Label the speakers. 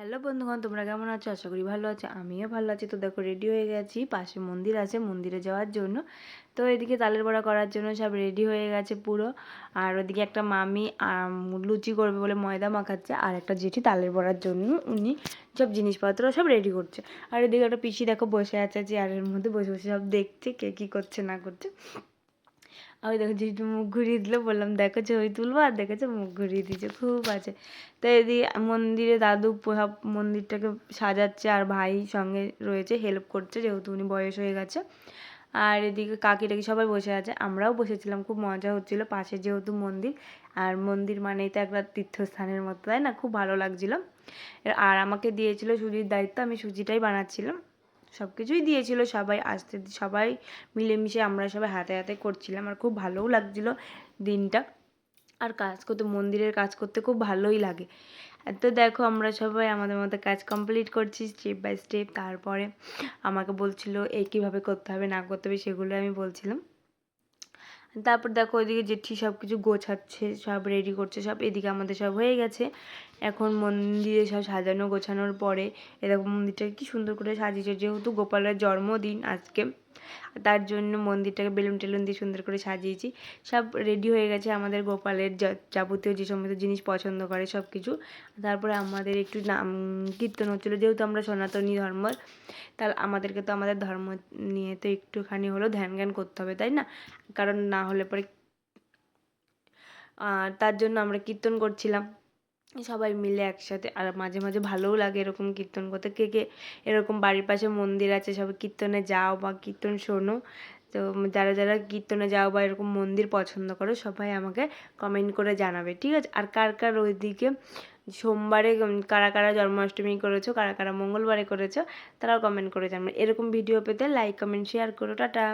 Speaker 1: Hello বন্ধুগণ, তোমরা কেমন আছো? আশা করি ভালো আছো, আমিও ভালো আছি। তো দেখো রেডি হয়ে গেছি, পাশে মন্দির আছে, মন্দিরে যাওয়ার জন্য। তো এদিকে তালের বড়া করার জন্য সব রেডি হয়ে গেছে পুরো। আর ওদিকে একটা মামি লুচি করবে বলে ময়দা মাখাচ্ছে, আর একটা জেঠি তালের বড়ার জন্য উনি সব জিনিসপত্র সব রেডি করছে। আর এদিকে একটা পিসি দেখো বসে আছে, চেয়ারের মধ্যে বসে বসে সব দেখছে, কে কী করছে, না করছে। আমি দেখো যেহেতু মুখ ঘুরিয়ে দিল, বললাম, দেখো ছবি তুলবো আর দেখেছ মুখ ঘুরিয়ে দিয়েছে, খুব আছে। তো এদিকে মন্দিরে দাদু সব মন্দিরটাকে সাজাচ্ছে আর ভাই সঙ্গে রয়েছে হেল্প করছে, যেহেতু উনি বয়স হয়ে গেছে। আর এদিকে কাকি টাকি সবাই বসে আছে, আমরাও বসেছিলাম, খুব মজা হচ্ছিল পাশে যেহেতু মন্দির। আর মন্দির মানেই তো একটা তীর্থস্থানের মতো, তাই না? খুব ভালো লাগছিল। আর আমাকে দিয়েছিল সুজির দায়িত্ব, আমি সুজিটাই বানাচ্ছিলাম। সব কিছুই দিয়েছিল সবাই, আসতে সবাই মিলেমিশে আমরা সবাই হাতে হাতে করছিলাম আর খুব ভালোও লাগছিল দিনটা। আর কাজ করতে, মন্দিরের কাজ করতে খুব ভালোই লাগে। তো দেখো আমরা সবাই আমাদের মতো কাজ কমপ্লিট করছি স্টেপ বাই স্টেপ তারপরে আমাকে বলছিল এই কীভাবে করতে হবে, না করতে হবে সেগুলো আমি বলছিলাম। তারপর দেখো ওইদিকে জেঠি সব কিছু গোছাচ্ছে, সব রেডি করছে, সব এদিকে আমাদের সব হয়ে গেছে। এখন মন্দিরে সব সাজানো গোছানোর পরে এরকম মন্দিরটাকে কি সুন্দর করে সাজিয়েছে। যেহেতু গোপালের জন্মদিন আজকে, তার জন্য মন্দিরটাকে বেলুন টেলুন দিয়ে সুন্দর করে সাজিয়েছি। সব রেডি হয়ে গেছে আমাদের গোপালের যাবতীয় যে সমস্ত জিনিস পছন্দ করে সব কিছু তারপরে আমাদের একটু নাম কীর্তন হচ্ছিল। যেহেতু আমরা সনাতনী ধর্ম তাহলে আমাদেরকে তো আমাদের ধর্ম নিয়ে তো একটুখানি হলেও ধ্যান জ্ঞান করতে হবে, তাই না? কারণ না হলে পরে তার জন্য আমরা কীর্তন করছিলাম। সবাই মিলে একসাথে, আর মাঝে মাঝে ভালোও লাগে এরকম কীর্তন করতে। কে কে এরকম বাড়ির পাশে মন্দির আছে, সবাই কীর্তনে যাও বা কীর্তন শোনো, তো যারা যারা কীর্তনে যাও বা এরকম মন্দির পছন্দ করো, সবাই আমাকে কমেন্ট করে জানাবে, ঠিক আছে? আর কার কার ওইদিকে সোমবারে কারা কারা জন্মাষ্টমী করেছ, কারা কারা মঙ্গলবারে করেছ, তারাও কমেন্ট করে জানবে। এরকম ভিডিও পেতে লাইক কমেন্ট শেয়ার করো, টাটা!